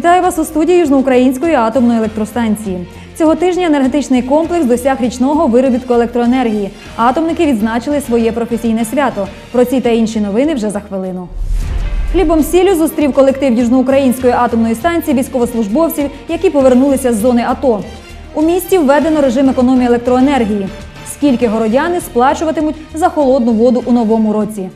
Вітаю вас у студії Южноукраїнської атомної електростанції. Цього тижня енергетичний комплекс досяг річного виробітку електроенергії. Атомники відзначили своє професійне свято. Про ці та інші новини вже за хвилину. Хлібом сіллю зустрів колектив Южноукраїнської атомної станції військовослужбовців, які повернулися з зони АТО. У місті введено режим економії електроенергії. Скільки городяни сплачуватимуть за холодну воду у новому році?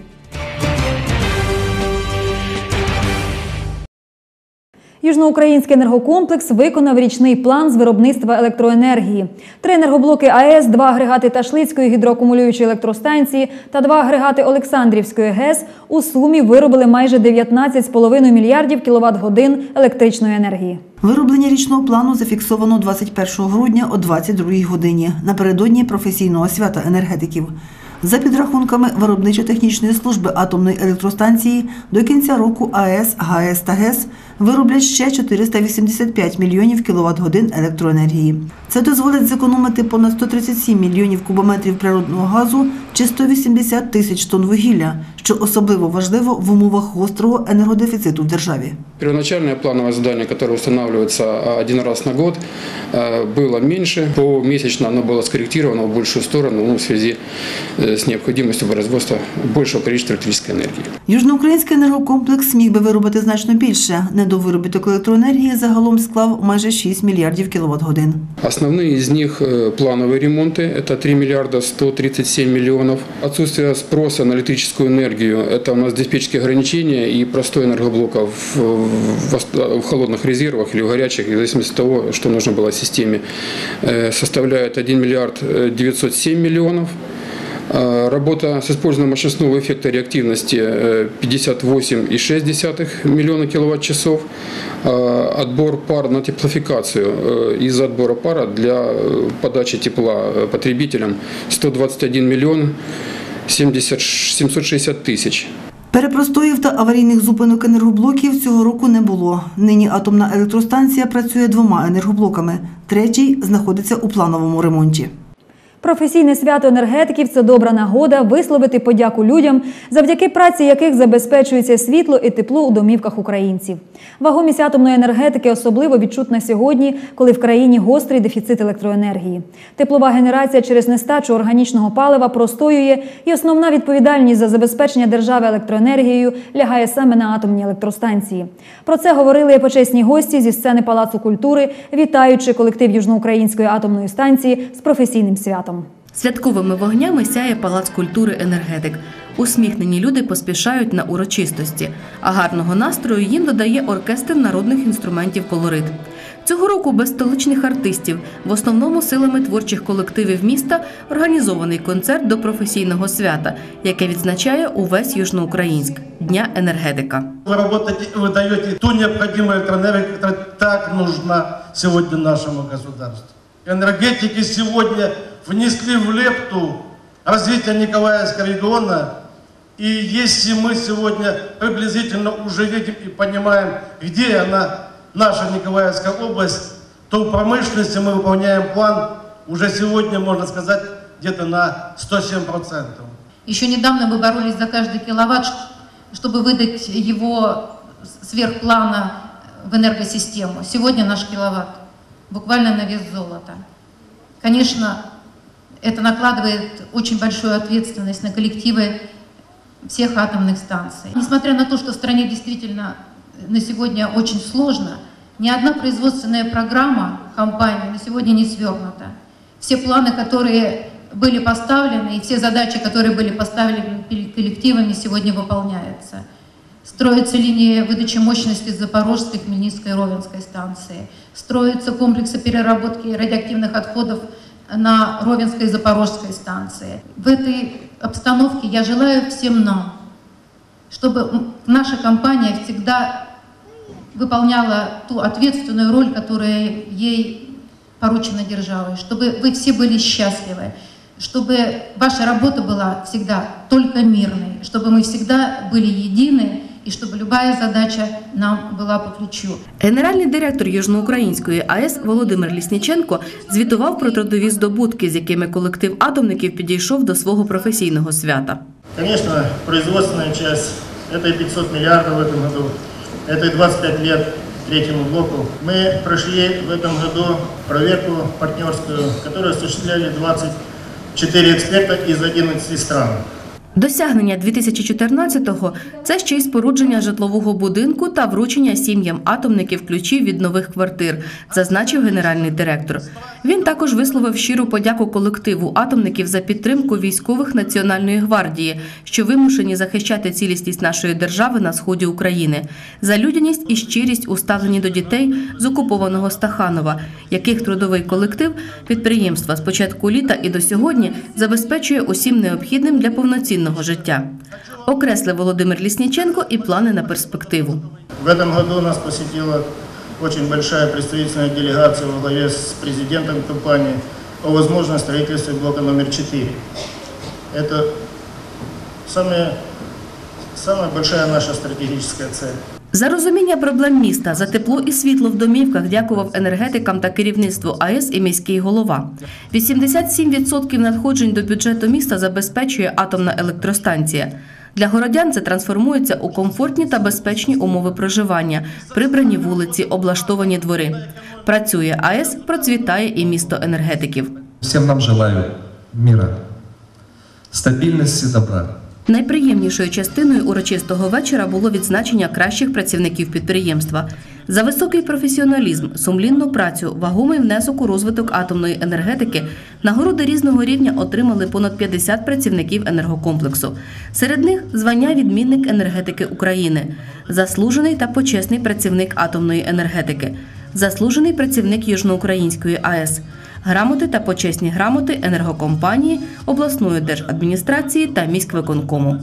Южноукраїнський енергокомплекс виконав річний план з виробництва електроенергії. Три енергоблоки АЕС, два агрегати Ташлицької гідроакумулюючої електростанції та два агрегати Олександрівської ГЕС у сумі виробили майже 19,5 мільярдів кіловат-годин електричної енергії. Вироблення річного плану зафіксовано 21 грудня о 22 годині напередодні професійного свята енергетиків. За підрахунками виробничо-технічної служби атомної електростанції до кінця року АЕС, ГАЕС та ГЕС вироблять ще 485 мільйонів кіловат-годин електроенергії. Це дозволить зекономити понад 137 мільйонів кубометрів природного газу чи 180 тисяч тонн вугілля, що особливо важливо в умовах гострого енергодефіциту в державі. Первоначальное плановое задание, которое устанавливается а, один раз на год, э, было меньше. Помесячно оно было скорректировано в большую сторону ну, в связи э, с необходимостью производства большего количества электрической энергии. Южноукраїнський енергокомплекс міг би виробити значно більше. Недовиробіток електроенергії загалом склав майже 6 мільярдів кіловат-годин. Основные из них э, плановые ремонты, это 3 миллиарда 137 миллионов. Отсутствие спроса на электрическую энергию, это у нас диспетчерские ограничения и простой энергоблока в, в ост- в холодных резервах или в горячих, в зависимости от того, что нужно было системе, э, составляет 1 миллиард э, 907 миллионов. Э, Работа с использованием мощностного эффекта реактивности э, 58,6 миллиона киловатт-часов. Э, Отбор пар на теплофикацию э, из отбора пара для э, подачи тепла э, потребителям 121 миллион 70 760 тисяч. Перепростоїв та аварійних зупинок енергоблоків цього року не було. Нині атомна електростанція працює двома енергоблоками. Третій знаходиться у плановому ремонті. Професійне свято енергетиків це добра нагода висловити подяку людям, завдяки праці яких забезпечується світло і тепло у домівках українців. Вагомість атомної енергетики особливо відчутна сьогодні, коли в країні гострий дефіцит електроенергії. Теплова генерація через нестачу органічного палива простоює, і основна відповідальність за забезпечення держави електроенергією лягає саме на атомні електростанції. Про це говорили почесні гості зі сцени Палацу культури, вітаючи колектив Южноукраїнської атомної станції з професійним святом Святковими вогнями сяє палац культури енергетик. Усміхнені люди поспішають на урочистості, а гарного настрою їм додає оркестр народних інструментів колорит. Цього року без столичних артистів, в основному силами творчих колективів міста, організований концерт до професійного свята, яке відзначає увесь Южноукраїнськ Дня енергетика. Вы работаете, вы даете ту необходимую электроэнергию, которая так нужна сегодня нашему государству. Энергетики сегодня Внесли в лепту развитие Николаевского региона. И если мы сегодня приблизительно уже видим и понимаем, где она, наша Николаевская область, то в промышленности мы выполняем план уже сегодня, можно сказать, где-то на 107%. Еще недавно мы боролись за каждый киловатт, чтобы выдать его сверх плана в энергосистему. Сегодня наш киловатт буквально на вес золота. Конечно, это накладывает очень большую ответственность на коллективы всех атомных станций. Несмотря на то, что в стране действительно на сегодня очень сложно, ни одна производственная программа компании на сегодня не свернута. Все планы, которые были поставлены, и все задачи, которые были поставлены перед коллективами, сегодня выполняются. Строятся линии выдачи мощности Запорожской, Хмельницкой и Ровенской станции. Строятся комплексы переработки радиоактивных отходов на Ровенской и Запорожской станции. В этой обстановке я желаю всем нам, чтобы наша компания всегда выполняла ту ответственную роль, которая ей поручена державой, чтобы вы все были счастливы, чтобы ваша работа была всегда только мирной, чтобы мы всегда были едины и чтобы любая задача нам была по плечу. Генеральний директор Южноукраїнської АЕС Володимир Лісніченко звітував про трудові здобутки, з якими колектив атомників підійшов до свого професійного свята. Конечно, производственная часть, это и 500 миллиардов в этом году, это и 25 лет третьему блоку. Мы прошли в этом году проверку партнерскую, которую осуществляли 24 эксперта из 11 стран. Досягнення 2014-го – це ще й спорудження житлового будинку та вручення сім'ям атомників ключів від нових квартир, зазначив генеральний директор. Він також висловив щиру подяку колективу атомників за підтримку військових Національної гвардії, що вимушені захищати цілісність нашої держави на сході України, за людяність і щирість у ставленні до дітей з окупованого Стаханова, яких трудовий колектив підприємства з початку літа і до сьогодні забезпечує усім необхідним для повноцінного життя. Окреслив Володимир Лісніченко і плани на перспективу. В этом году нас посетила очень большая представительная делегация во главе с президентом компании о возможном строительстве блока номер 4. Это самая, самая большая наша стратегическая цель. За розуміння проблем міста, за тепло і світло в домівках дякував енергетикам та керівництву АЕС і міський голова. 87% надходжень до бюджету міста забезпечує атомна електростанція. Для городян це трансформується у комфортні та безпечні умови проживання, прибрані вулиці, облаштовані двори. Працює АЕС, процвітає і місто енергетиків. Всем нам желаю мира, стабильности, добра. Найприємнішою частиною урочистого вечора було відзначення кращих працівників підприємства. За високий професіоналізм, сумлінну працю, вагомий внесок у розвиток атомної енергетики, нагороди різного рівня отримали понад 50 працівників енергокомплексу. Серед них звання відмінник енергетики України, заслужений та почесний працівник атомної енергетики, заслужений працівник Южноукраїнської АЕС грамоти та почесні грамоти енергокомпанії, обласної держадміністрації та міськвиконкому.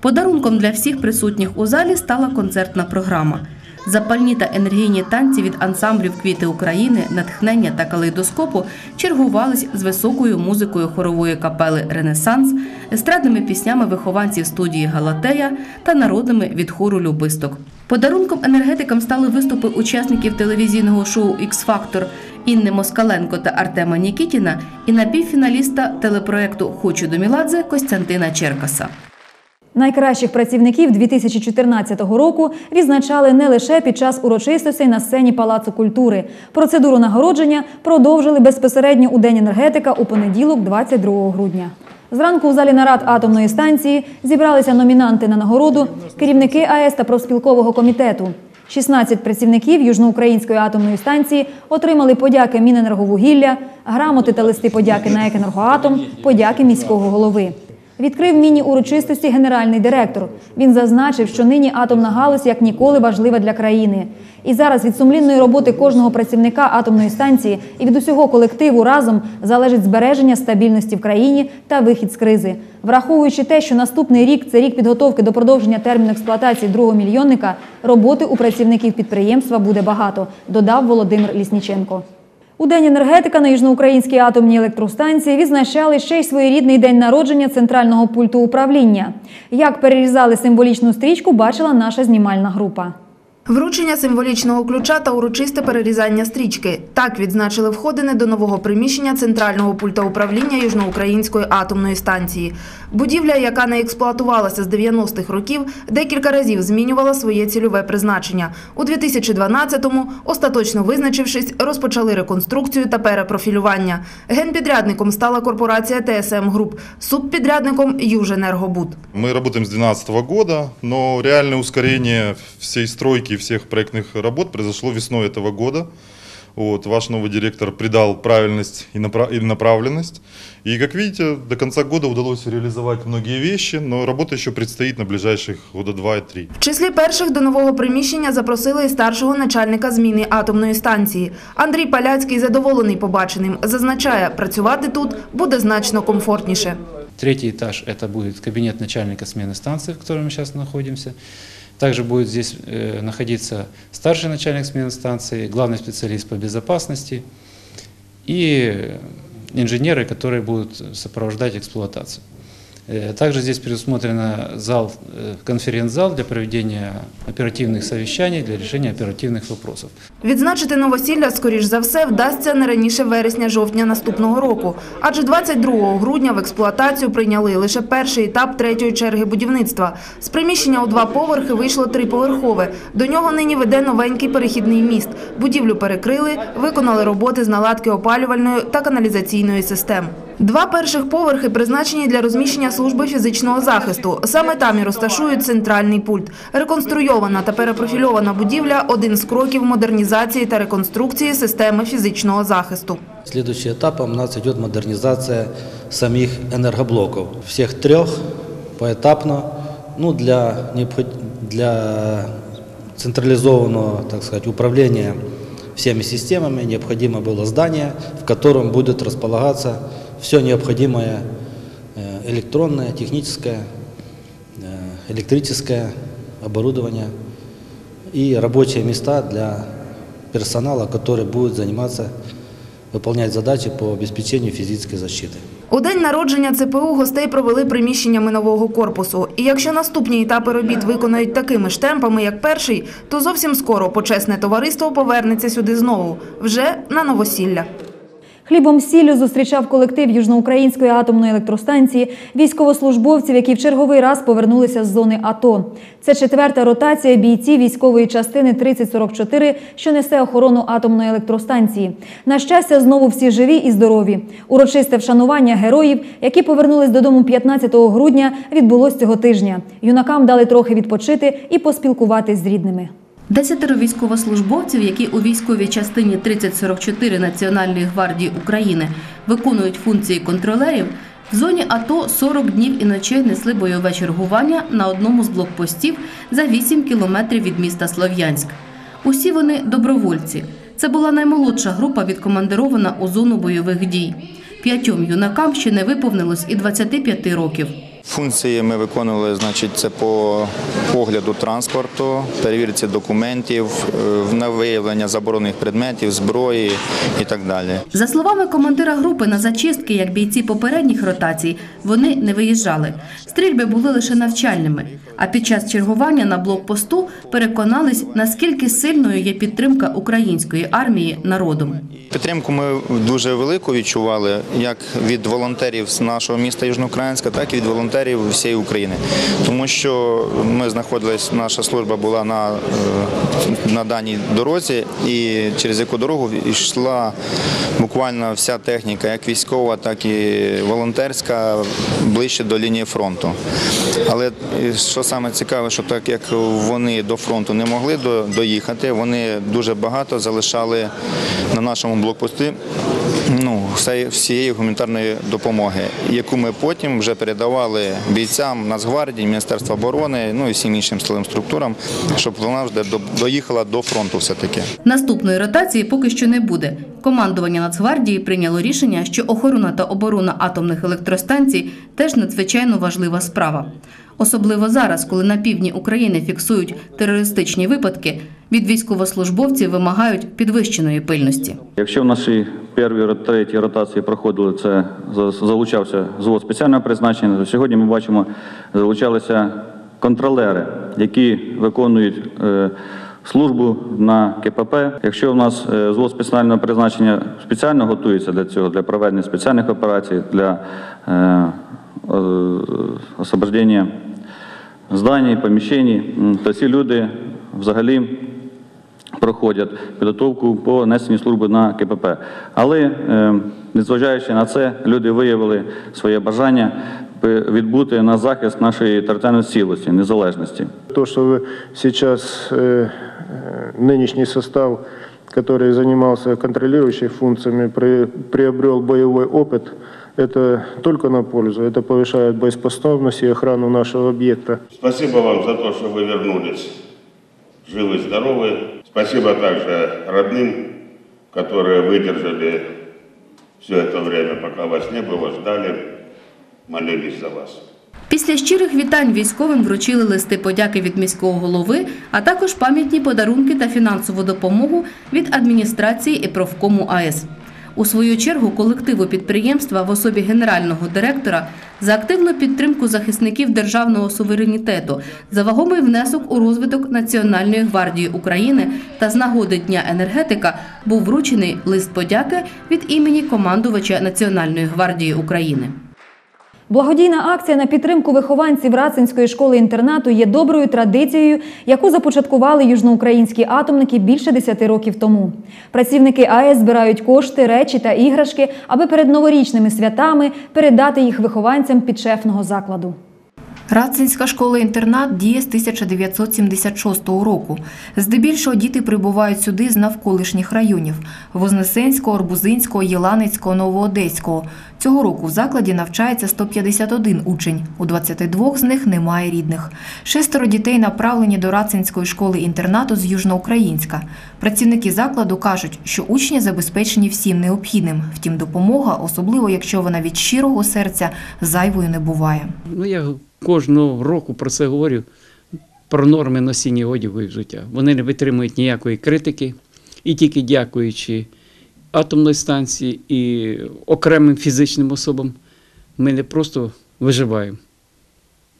Подарунком для всіх присутніх у залі стала концертна програма. Запальні та енергійні танці від ансамблів Квіти України, натхнення та калейдоскопу чергувались з високою музикою хорової капели Ренесанс, естрадними піснями вихованців студії Галатея та народними від хору Любисток. Подарунком енергетикам стали виступи учасників телевізійного шоу «Ікс-Фактор» Інни Москаленко та Артема Нікітіна і напівфіналіста телепроекту Хочу до Міладзе Костянтина Черкаса. Найкращих працівників 2014 року відзначали не лише під час урочистостей на сцені Палацу культури. Процедуру нагородження продовжили безпосередньо у День енергетика у понеділок, 22 грудня. Зранку у залі нарад атомної станції зібралися номінанти на нагороду, керівники АЕС та профспілкового комітету. 16 працівників Южноукраїнської атомної станції отримали подяки Міненерговугілля, грамоти та листи подяки на «Екенергоатом», подяки міського голови. Відкрив міні-урочистості генеральний директор. Він зазначив, що нині атомна галузь як ніколи важлива для країни. І зараз від сумлінної роботи кожного працівника атомної станції і від усього колективу разом залежить збереження стабільності в країні та вихід з кризи. Враховуючи те, що наступний рік це рік підготовки до продовження терміну експлуатації другого мільйонника, роботи у працівників підприємства буде багато, додав Володимир Лісніченко. У День енергетика на Южноукраїнській атомній електростанції відзначали ще й своєрідний день народження центрального пульту управління. Як перерізали символічну стрічку, бачила наша знімальна група. Вручення символічного ключа та урочисте перерізання стрічки. Так відзначили входини до нового приміщення центрального пульта управління Южноукраїнської атомної станції. Будівля, яка не експлуатувалася з 90-х років, декілька разів змінювала своє цільове призначення. У 2012-му, остаточно визначившись, розпочали реконструкцію та перепрофілювання. Генпідрядником стала корпорація ТСМ Груп, субпідрядником Юженергобуд. Мы работаем с 2012 года, но реальное ускорение всей стройки всех проектных работ произошло весной этого года. Вот, ваш новый директор придал правильность и напра- и направленность. И, как видите, до конца года удалось реализовать многие вещи, но работа еще предстоит на ближайших года два и три. В числі перших до нового приміщення запросили і старшого начальника зміни атомної станції. Андрій Паляцький задоволений побаченим. Зазначає, працювати тут буде значно комфортніше. Третий этаж – это будет кабинет начальника смены станции, в котором мы сейчас находимся. Также будет здесь э, находиться старший начальник смены станции, главный специалист по безопасности и инженеры, которые будут сопровождать эксплуатацию. Э, Также здесь предусмотрен зал, э, конференц-зал для проведения оперативных совещаний, для решения оперативных вопросов. Відзначити новосілля, скоріш за все, вдасться не раніше вересня-жовтня наступного року. Адже 22 грудня в експлуатацію прийняли лише перший етап третьої черги будівництва. З приміщення у два поверхи вийшло триповерхове. До нього нині веде новенький перехідний міст. Будівлю перекрили, виконали роботи з наладки опалювальної та каналізаційної систем. Два перших поверхи призначені для розміщення служби фізичного захисту. Саме там і розташують центральний пульт. Реконструйована та перепрофільована будівля – один з кроків модернізації та реконструкції системи фізичного захисту. Следующим этапом у нас идет модернизация самих энергоблоков. Всех трех поэтапно, ну, для, необход- для централизованного, так сказать, управления всеми системами необходимо было здание, в котором будет располагаться все необходимое э, электронное, техническое, э, электрическое оборудование и рабочие места для персонала, который будет заниматься, выполнять задачи по обеспечению физической защиты. У день народження ЦПУ гостей провели приміщеннями нового корпусу. І якщо наступні етапи робіт виконають такими ж темпами, як перший, то зовсім скоро почесне товариство повернеться сюди знову, вже на новосілля. Хлібом сіллю зустрічав колектив Южноукраїнської атомної електростанції військовослужбовців, які в черговий раз повернулися з зони АТО. Це четверта ротація бійців військової частини 3044, що несе охорону атомної електростанції. На щастя, знову всі живі і здорові. Урочисте вшанування героїв, які повернулись додому 15 грудня, відбулось цього тижня. Юнакам дали трохи відпочити і поспілкуватись з рідними. Десятеро військовослужбовців, які у військовій частині 3044 Національної гвардії України виконують функції контролерів, в зоні АТО 40 днів і ночей несли бойове чергування на одному з блокпостів за 8 кілометрів від міста Слов'янськ. Усі вони добровольці. Це була наймолодша група, відкомандирована у зону бойових дій. П'ятьом юнакам ще не виповнилось і 25 років. Функції ми виконували, значить, це по погляду транспорту, перевірці документів, е, на виявлення заборонених предметів, зброї і так далі. За словами командира групи, на зачистки, як бійці попередніх ротацій, вони не виїжджали. Стрільби були лише навчальними. А під час чергування на блокпосту переконались, наскільки сильною є підтримка української армії народом. Підтримку ми дуже велику відчували як від волонтерів з нашого міста Южноукраїнська, так і від волонтерів всієї України. Тому що ми знаходились, наша служба була на, е, на даній дорозі, і через яку дорогу йшла буквально вся техніка, як військова, так і волонтерська, ближче до лінії фронту. Але е, що саме цікаве, що так як вони до фронту не могли до- доїхати, вони дуже багато залишали на нашому блокпості ну, все- всієї гуманітарної допомоги, яку ми потім вже передавали бійцям Нацгвардії, Міністерства оборони, ну і всім іншим силовим структурам, щоб вона вже до- доїхала до фронту все-таки. Наступної ротації поки що не буде. Командування Нацгвардії прийняло рішення, що охорона та оборона атомних електростанцій теж надзвичайно важлива справа. Особливо зараз, коли на півдні України фіксують терористичні випадки, від військовослужбовців вимагають підвищеної пильності. Якщо в нашій першій третій ротації проходили це, залучався звод спеціального призначення, то сьогодні ми бачимо, залучалися контролери, які виконують е, службу на КПП. Якщо в нас е, звод спеціального призначення спеціально готується для цього, для проведення спеціальних операцій, для е, е, освобождення зданий, поміщень, то ці люди взагалі проходять підготовку по несенню служби на КПП. Але, е, незважаючи на це, люди виявили своє бажання пе- відбути на захист нашої територіальної цілості, незалежності. То, что вы сейчас э, э, нынешний состав, который занимался контролирующими функциями, при- приобрел боевой опыт, это только на пользу. Это повышает боеспособность и охрану нашего объекта. Спасибо вам за то, что вы вернулись живы, здоровы. Спасибо также родным, которые выдержали все это время, пока вас не было, ждали, молились за вас. Після щирих вітань військовим вручили листи подяки від міського голови, а також пам'ятні подарунки та фінансову допомогу від адміністрації і профкому АЕС. У свою чергу колективу підприємства в особі генерального директора за активну підтримку захисників державного суверенітету, за вагомий внесок у розвиток Національної гвардії України та з нагоди Дня енергетика був вручений лист подяки від імені командувача Національної гвардії України. Благодійна акція на підтримку вихованців Рацинської школи-інтернату є доброю традицією, яку започаткували южноукраїнські атомники більше 10 років тому. Працівники АЕС збирають кошти, речі та іграшки, аби перед новорічними святами передати їх вихованцям підшефного закладу. Рацинська школа-інтернат діє з 1976 року. Здебільшого діти прибувають сюди з навколишніх районів – Вознесенського, Арбузинського, Єланицького, Новоодеського. Цього року в закладі навчається 151 учень, у 22 з них немає рідних. Шестеро дітей направлені до Рацинської школи-інтернату з Южноукраїнська. Працівники закладу кажуть, що учні забезпечені всім необхідним, втім допомога, особливо якщо вона від щирого серця, зайвою не буває. Ну, я кожного року про це говорю, про норми носіння одягу і взуття. Вони не витримують ніякої критики, і тільки дякуючи атомної станції і окремим фізичним особам, ми не просто виживаємо,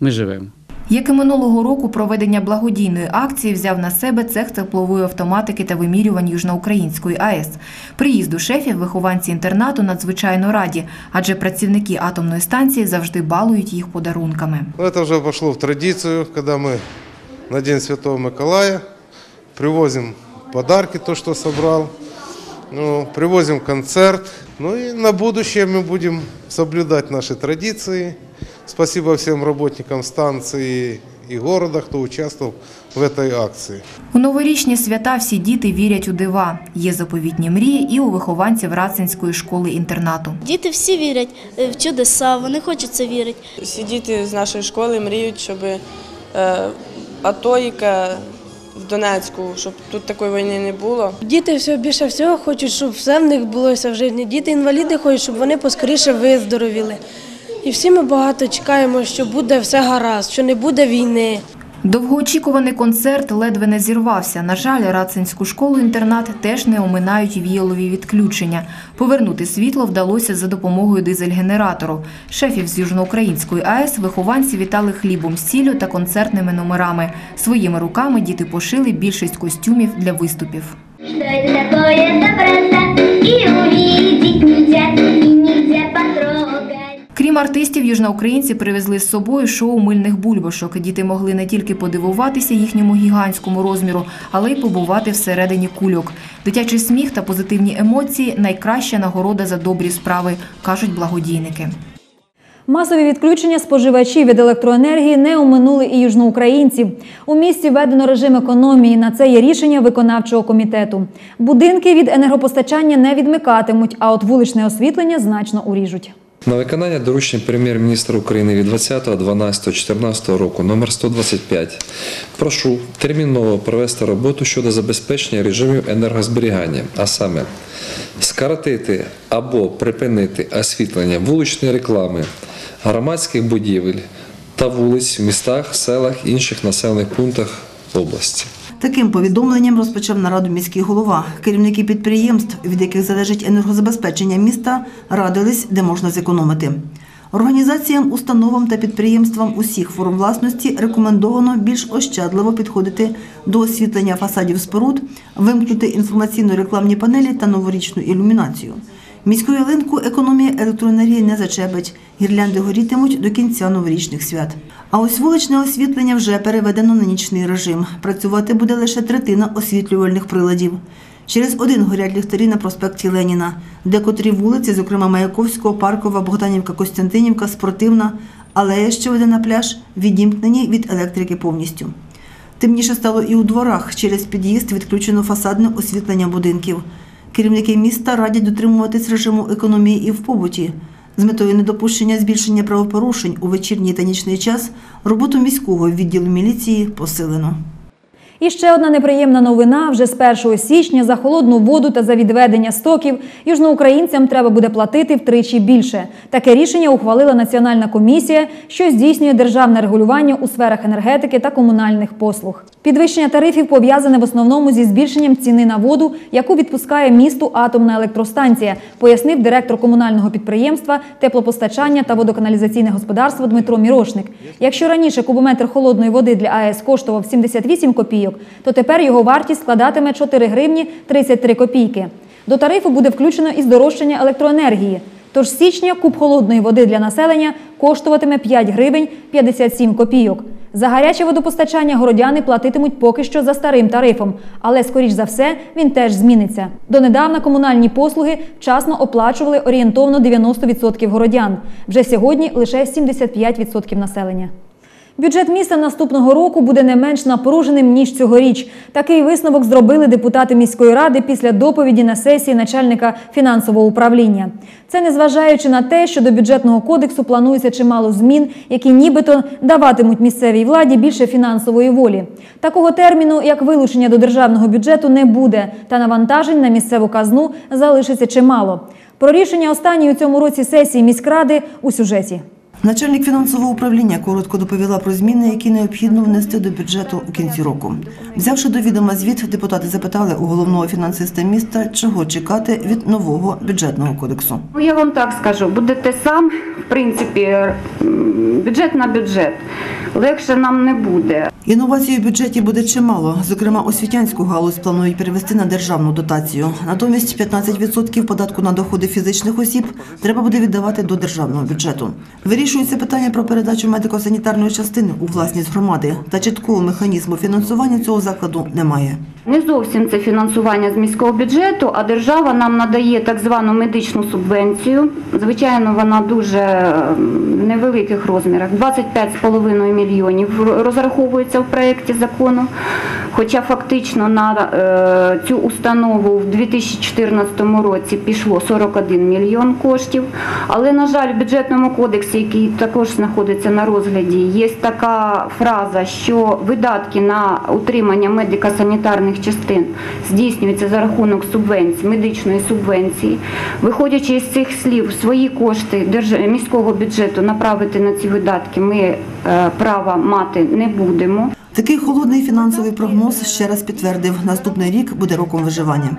ми живемо. Як і минулого року, проведення благодійної акції взяв на себе цех теплової автоматики та вимірювань Южноукраїнської АЕС. Приїзду шефів вихованці інтернату надзвичайно раді, адже працівники атомної станції завжди балують їх подарунками. Ну, Это уже пошло в традицию, когда мы на День Святого Миколая привозим подарки, то, что собрал, ну, привозим концерт. Ну и на будущее мы будем соблюдать наши традиции. Спасибо всем работникам станции и города, кто участвовал в этой акции. У новорічні свята всі діти вірять у дива. Є заповітні мрії і у вихованців Рацинської школи-інтернату. Діти всі вірять е, в чудеса, вони хочуть це вірити. Всі діти з нашої школи мріють, щоб е, АТО, яке в Донецьку, щоб тут такої війни не було. Діти все більше всього хочуть, щоб все в них було в житті. Діти інваліди хочуть, щоб вони поскоріше виздоровіли. І всі ми багато чекаємо, що буде все гаразд, що не буде війни. Довгоочікуваний концерт ледве не зірвався. На жаль, Рацинську школу-інтернат теж не оминають віялові відключення. Повернути світло вдалося за допомогою дизель-генератору. Шефів з Южноукраїнської АЕС вихованці вітали хлібом з сіллю та концертними номерами. Своїми руками діти пошили більшість костюмів для виступів. Что это такое доброта, и увидеть нельзя. Крім артистів, южноукраїнці привезли з собою шоу мильних бульбашок. Діти могли не тільки подивуватися їхньому гігантському розміру, але й побувати всередині кульок. Дитячий сміх та позитивні емоції найкраща нагорода за добрі справи, кажуть благодійники. Масові відключення споживачів від електроенергії не оминули і южноукраїнців. У місті введено режим економії. На це є рішення виконавчого комітету. Будинки від енергопостачання не відмикатимуть, а от вуличне освітлення значно уріжуть. На виконання доручень прем'єр-міністра України від 20.12.14 року номер 125 прошу терміново провести роботу щодо забезпечення режимів енергозберігання, а саме скоротити або припинити освітлення вуличної реклами, громадських будівель та вулиць в містах, селах, інших населених пунктах області. Таким повідомленням розпочав нараду міський голова. Керівники підприємств, від яких залежить енергозабезпечення міста, радились, де можна зекономити. Організаціям, установам та підприємствам усіх форм власності рекомендовано більш ощадливо підходити до освітлення фасадів споруд, вимкнути інформаційно-рекламні панелі та новорічну ілюмінацію. Міську ялинку економія електроенергії не зачепить, гірлянди горітимуть до кінця новорічних свят. А ось вуличне освітлення вже переведено на нічний режим. Працювати буде лише третина освітлювальних приладів. Через один горять ліхтарі на проспекті Леніна, декотрі вулиці, зокрема Маяковського, Паркова, Богданівка, Костянтинівка, Спортивна, алея, що веде на пляж, відімкнені від електрики повністю. Темніше стало і у дворах. Через під'їзд відключено фасадне освітлення будинків. Керівники міста радять дотримуватись режиму економії і в побуті. З метою недопущення збільшення правопорушень у вечірній та нічний час роботу міського відділу міліції посилено. І ще одна неприємна новина: вже з 1 січня за холодну воду та за відведення стоків южноукраїнцям треба буде платити втричі більше. Таке рішення ухвалила Національна комісія, що здійснює державне регулювання у сферах енергетики та комунальних послуг. Підвищення тарифів пов'язане в основному зі збільшенням ціни на воду, яку відпускає місту атомна електростанція, пояснив директор комунального підприємства теплопостачання та водоканалізаційне господарство Дмитро Мірошник. Якщо раніше кубометр холодної води для АЕС коштував 78 копійок, то тепер його вартість складатиме 4 гривні 33 копійки. До тарифу буде включено і здорожчання електроенергії. Тож з січня куб холодної води для населення коштуватиме 5 гривень 57 копійок. За гаряче водопостачання городяни платитимуть поки що за старим тарифом, але скоріш за все він теж зміниться. Донедавна комунальні послуги вчасно оплачували орієнтовно 90% городян. Вже сьогодні лише 75% населення. Бюджет міста наступного року буде не менш напруженим ніж цьогоріч. Такий висновок зробили депутати міської ради після доповіді на сесії начальника фінансового управління. Це незважаючи на те, що до бюджетного кодексу планується чимало змін, які нібито даватимуть місцевій владі більше фінансової волі. Такого терміну, як вилучення до державного бюджету, не буде, та навантажень на місцеву казну залишиться чимало. Про рішення останньої у цьому році сесії міськради у сюжеті. Начальник фінансового управління коротко доповіла про зміни, які необхідно внести до бюджету у кінці року. Взявши до відома звіт, депутати запитали у головного фінансиста міста, чого чекати від нового бюджетного кодексу. Ну, я вам так скажу, буде те сам, в принципі, бюджет на бюджет. Легше нам не буде. Інновацій у бюджеті буде чимало. Зокрема, освітянську галузь планують перевести на державну дотацію. Натомість 15% податку на доходи фізичних осіб треба буде віддавати до державного бюджету. Вирішується питання про передачу медико-санітарної частини у власність громади, та чіткого механізму фінансування цього закладу немає. Не зовсім це фінансування з міського бюджету, а держава нам надає так звану медичну субвенцію. Звичайно, вона дуже невеликих розмірах. 25,5 мільйонів розраховується в проєкті закону. Хоча фактично на е, цю установу в 2014 році пішло 41 мільйон коштів. Але, на жаль, в бюджетному кодексі, який також знаходиться на розгляді, є така фраза, що видатки на утримання медико-санітарних частин здійснюються за рахунок субвенції, медичної субвенції. Виходячи із цих слів, свої кошти міського бюджету направити на ці видатки ми е, права мати не будемо. Такий холодний фінансовий прогноз ще раз підтвердив, наступний рік буде роком виживання.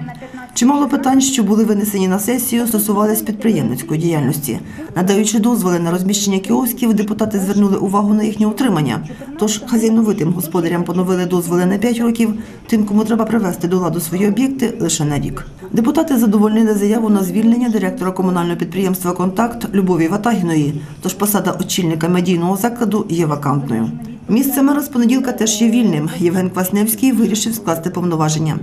Чимало питань, що були винесені на сесію, стосувались підприємницької діяльності. Надаючи дозволи на розміщення кіосків, депутати звернули увагу на їхнє утримання. Тож хазяйновитим господарям поновили дозволи на 5 років, тим, кому треба привести до ладу свої об'єкти, лише на рік. Депутати задовольнили заяву на звільнення директора комунального підприємства Контакт Любові Ватагіної, тож посада очільника медійного закладу є вакантною. Місце мера з понеділка теж є вільним. Євген Квасневський вирішив скласти повноваження.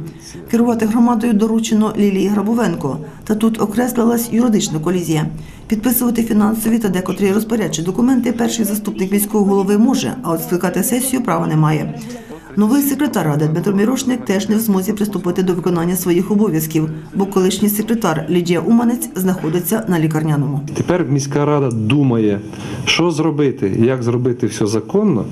Керувати громадою доручено Лілії Грабовенко. Та тут окреслилась юридична колізія. Підписувати фінансові та декотрі розпорядчі документи перший заступник міського голови може, а от скликати сесію права немає. Новий секретар ради Дмитро Мірошник теж не в змозі приступити до виконання своїх обов'язків, бо колишній секретар Лідія Уманець знаходиться на лікарняному. Тепер міська рада думає, що зробити, як зробити все законно,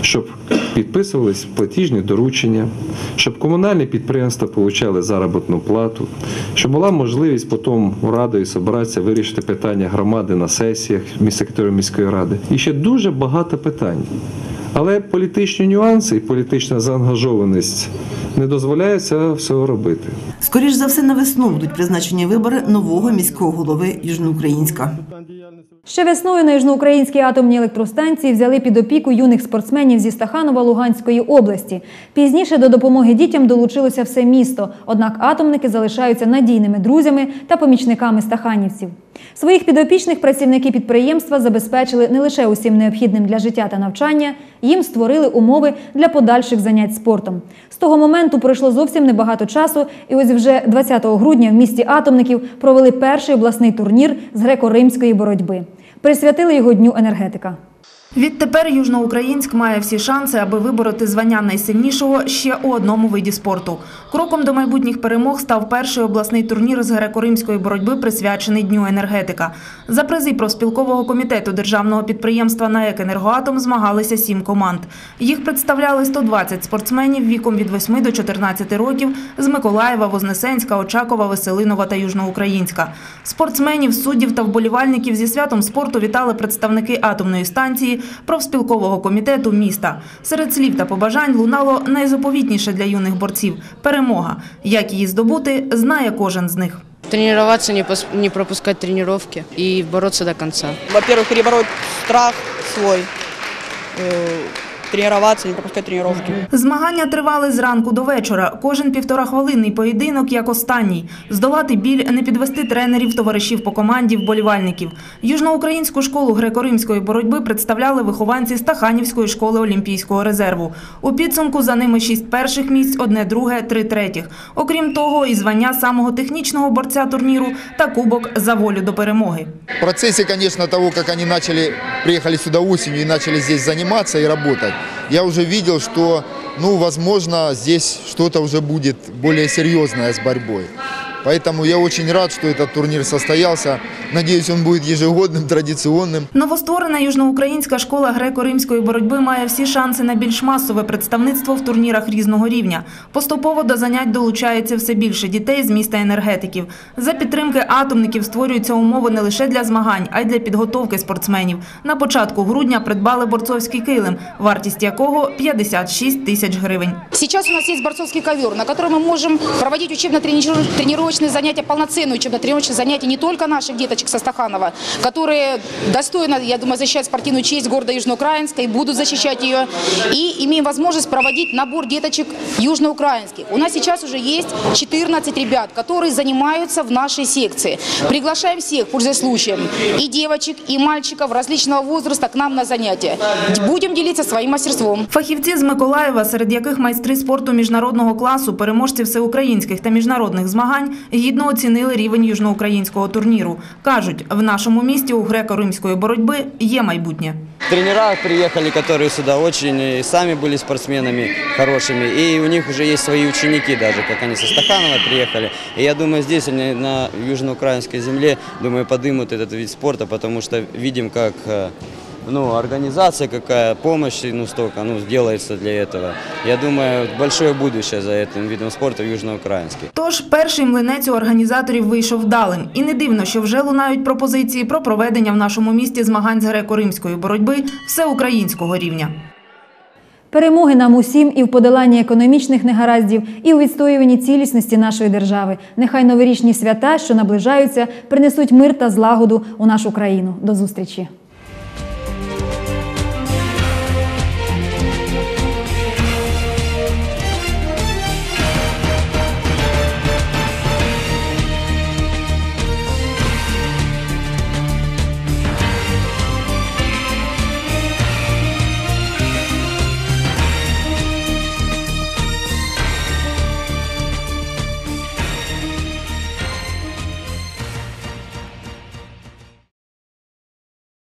щоб підписувались платіжні доручення, щоб комунальні підприємства отримали заробітну плату, щоб була можливість потім радою зібратися, вирішити питання громади на сесіях секретарю міської ради. І ще дуже багато питань. Але політичні нюанси і політична заангажованість не дозволяє цього всього робити. Скоріш за все, на весну будуть призначені вибори нового міського голови Южноукраїнська. Ще весною на Южноукраїнській атомній електростанції взяли під опіку юних спортсменів зі Стаханова Луганської області. Пізніше до допомоги дітям долучилося все місто. Однак атомники залишаються надійними друзями та помічниками стаханівців. Своїх підопічних працівники підприємства забезпечили не лише усім необхідним для життя та навчання, їм створили умови для подальших занять спортом. З того моменту пройшло зовсім небагато часу, і ось вже 20 грудня в місті атомників провели перший обласний турнір з греко-римської боротьби. Присвятили його дню енергетика. Відтепер Южноукраїнськ має всі шанси, аби вибороти звання найсильнішого ще у одному виді спорту. Кроком до майбутніх перемог став перший обласний турнір з греко-римської боротьби, присвячений Дню енергетика. За призи профспілкового комітету державного підприємства НАЕК «Енергоатом» змагалися сім команд. Їх представляли 120 спортсменів віком від 8 до 14 років з Миколаєва, Вознесенська, Очакова, Веселинова та Южноукраїнська. Спортсменів, суддів та вболівальників зі святом спорту вітали представники атомної станції, профспілкового комітету міста. Серед слів та побажань лунало найзаповітніше для юних борців перемога. Як її здобути, знає кожен з них. Тренироваться, не, пос- не пропускать тренировки и бороться до конца. Во-первых, перебороть страх свой, тренироваться, не пропускать тренировки. Змагання тривали зранку до вечора. Кожен півторахвилинний поєдинок як останній. Здолати біль, не підвести тренерів, товаришів по команді, вболівальників. Южноукраїнську школу греко-римської боротьби представляли вихованці Стаханівської школи Олімпійського резерву. У підсумку за ними шість перших місць, одне друге, три третіх. Окрім того, і звання самого технічного борця турніру та кубок за волю до перемоги. В процессе, конечно, того, как они начали, приехали сюда осенью и начали здесь заниматься и работать, я уже видел, что, ну, возможно, здесь что-то уже будет более серьезное с борьбой. Поэтому я очень рад, что этот турнир состоялся. Надеюсь, он будет ежегодным, традиционным. Новостворена южноукраїнська школа греко-римської боротьби має всі шанси на більш масове представництво в турнірах різного рівня. Поступово до занять долучається все більше дітей з міста енергетиків. За підтримки атомників створюються умови не лише для змагань, а й для підготовки спортсменів. На початку грудня придбали борцовський килим, вартість якого 56 тисяч гривень. Сейчас у нас есть борцовский ковер, на котором мы можем проводить учебно-тренировочные занятия, полноценные учебно-тренировочные занятия не только наших деточек со Стаханова, которые достойно, я думаю, защищают спортивную честь города Южноукраинска и будут защищать ее. И имеем возможность проводить набор деточек южноукраинских. У нас сейчас уже есть 14 ребят, которые занимаются в нашей секции. Приглашаем всех, пользуясь случаем, и девочек, и мальчиков различного возраста к нам на занятия. Будем делиться своим мастерством. Фахівці з Миколаєва, серед яких майстри спорту міжнародного класу, переможці всеукраїнських та міжнародних змагань, гідно оцінили рівень южноукраїнського турніру. Кажуть, в нашому місті у греко-римської боротьби є майбутнє. Тренера приехали, которые сюда очень и сами были спортсменами хорошими, и у них уже есть свои ученики даже, как они со Стаханова приехали. И я думаю, здесь они на южноукраинской земле, думаю, подымут этот вид спорта, потому что видим, как э, ну, организация какая, помощь, ну, столько, ну, делается для этого. Я думаю, большое будущее за этим видом спорта в Южноукраинске. Тож перший млинець у організаторів вийшов вдалим. І не дивно, що вже лунають пропозиції про проведення в нашому місті змагань з греко-римської боротьби всеукраїнського рівня. Перемоги нам усім і в подоланні економічних негараздів, і у відстоюванні цілісності нашої держави. Нехай новорічні свята, що наближаються, принесуть мир та злагоду у нашу країну. До зустрічі!